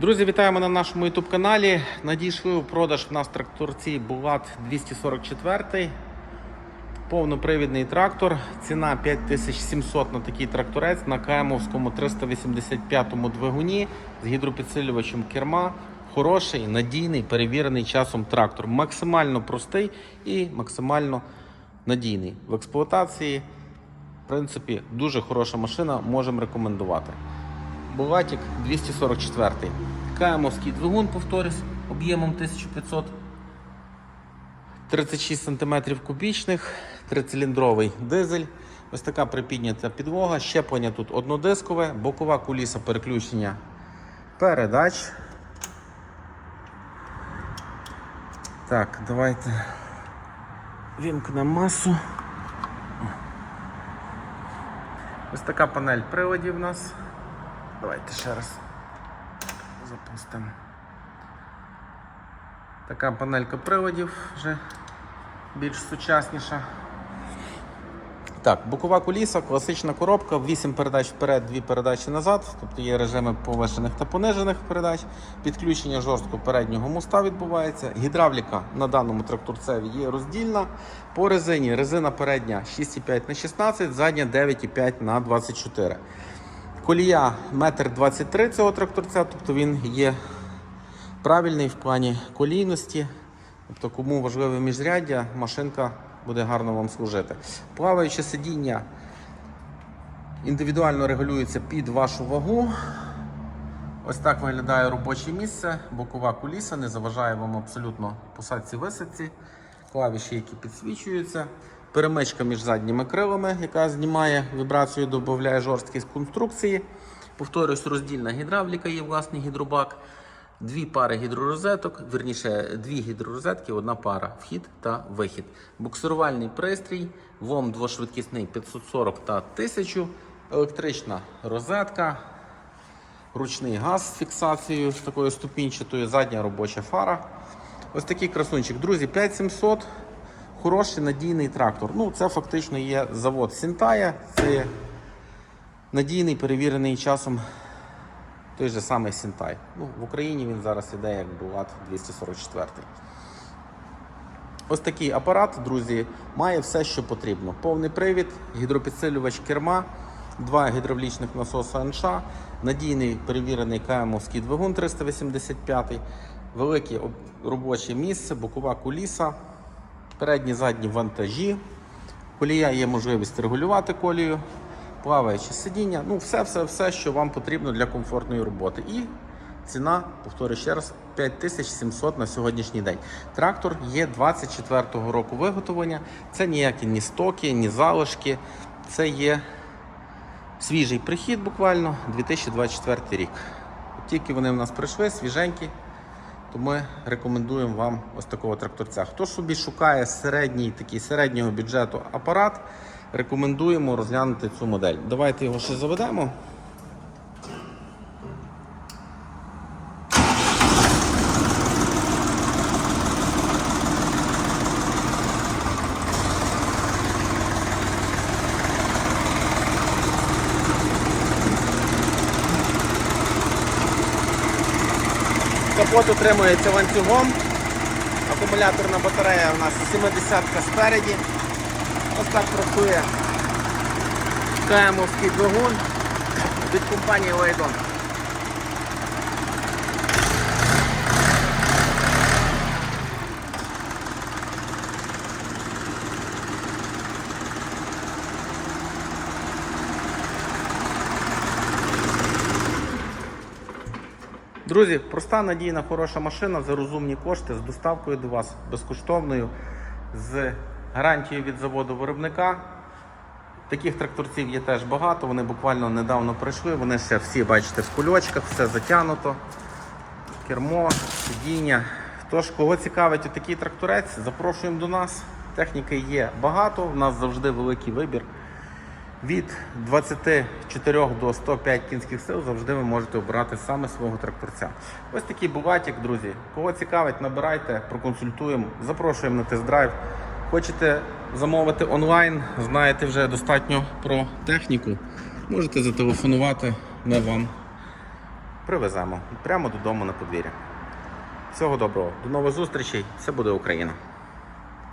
Друзі, вітаємо на нашому YouTube каналі. Надійшли у продаж в нас тракторці Булат 244. Повнопривідний трактор. Ціна 5700 на такий тракторець на Каймовському 385 двигуні з гідропідсилювачем керма. Хороший, надійний, перевірений часом трактор. Максимально простий і максимально надійний. В експлуатації, в принципі, дуже хороша машина, можемо рекомендувати. Булатик 244. Каємовський двигун, повторюсь, об'ємом 1500 36 см кубічних, трициліндровий дизель. Ось така припіднята підлога. Щеплення тут однодискове, бокова куліса переключення передач. Так, давайте вімкнемо масу. Ось така панель приладів у нас. Давайте ще раз запустимо. Така панелька приладів вже більш сучасніша. Так, бокова куліса, класична коробка, 8 передач вперед, 2 передачі назад, тобто є режими повишених та понижених передач. Підключення жорсткого переднього моста відбувається. Гідравліка на даному тракторцеві є роздільна. По резині резина передня 6,5 на 16, задня 9,5 на 24. Колія 1,23 м цього тракторця, тобто він є правильний в плані колійності. Тобто, кому важливе міжряддя, машинка буде гарно вам служити. Плаваюче сидіння індивідуально регулюється під вашу вагу. Ось так виглядає робоче місце, бокова куліса, не заважає вам абсолютно посадці висадці, клавіші, які підсвічуються, перемичка між задніми крилами, яка знімає вібрацію, додає жорсткість конструкції. Повторюсь, роздільна гідравліка є власний гідробак. Дві пари гідророзеток, верніше дві гідророзетки, одна пара вхід та вихід. Буксирувальний пристрій, ВОМ двошвидкісний 540 та 1000, електрична розетка, ручний газ з фіксацією з такою ступінчатою, задня робоча фара. Ось такий красунчик. Друзі, 5700. Хороший надійний трактор. Ну, це фактично є завод Сінтая. Це надійний, перевірений часом той же самий Сінтай. Ну, в Україні він зараз іде як Булат 244. Ось такий апарат, друзі, має все, що потрібно. Повний привід, гідропідсилювач керма, два гідравлічних насоса НШ, надійний перевірений КМовський двигун 385, велике робоче місце, бокова куліса, передні задні вантажі. Колія є можливість регулювати колію, плаваюче сидіння. Ну, все, все, все, що вам потрібно для комфортної роботи. І ціна, повторюю ще раз, 5700 на сьогоднішній день. Трактор є 24-го року виготовлення. Це ніякі ні стоки, ні залишки. Це є свіжий прихід буквально 2024 рік. Тільки вони в нас прийшли, свіженькі. То ми рекомендуємо вам ось такого тракторця. Хто собі шукає середній такий середнього бюджету апарат, рекомендуємо розглянути цю модель. Давайте його ще заведемо. Капот утримується ланцюгом. Акумуляторна батарея у нас 70 спереді. Ось так працює КМовський двигун від компанії Лейдон. Друзі, проста надійна хороша машина за розумні кошти з доставкою до вас безкоштовною, з гарантією від заводу виробника. Таких тракторців є теж багато, вони буквально недавно прийшли, вони ще всі, бачите, в кульочках, все затягнуто, кермо, сидіння. Тож, кого цікавить такий тракторець, запрошуємо до нас. Техніки є багато, у нас завжди великий вибір. Від 24 до 105 кінських сил завжди ви можете обирати саме свого тракторця. Ось такий буватік, друзі. Кого цікавить, набирайте, проконсультуємо, запрошуємо на тест-драйв. Хочете замовити онлайн, знаєте вже достатньо про техніку. Можете зателефонувати, ми вам привеземо прямо додому на подвір'я. Всього доброго, до нових зустрічей. Це буде Україна.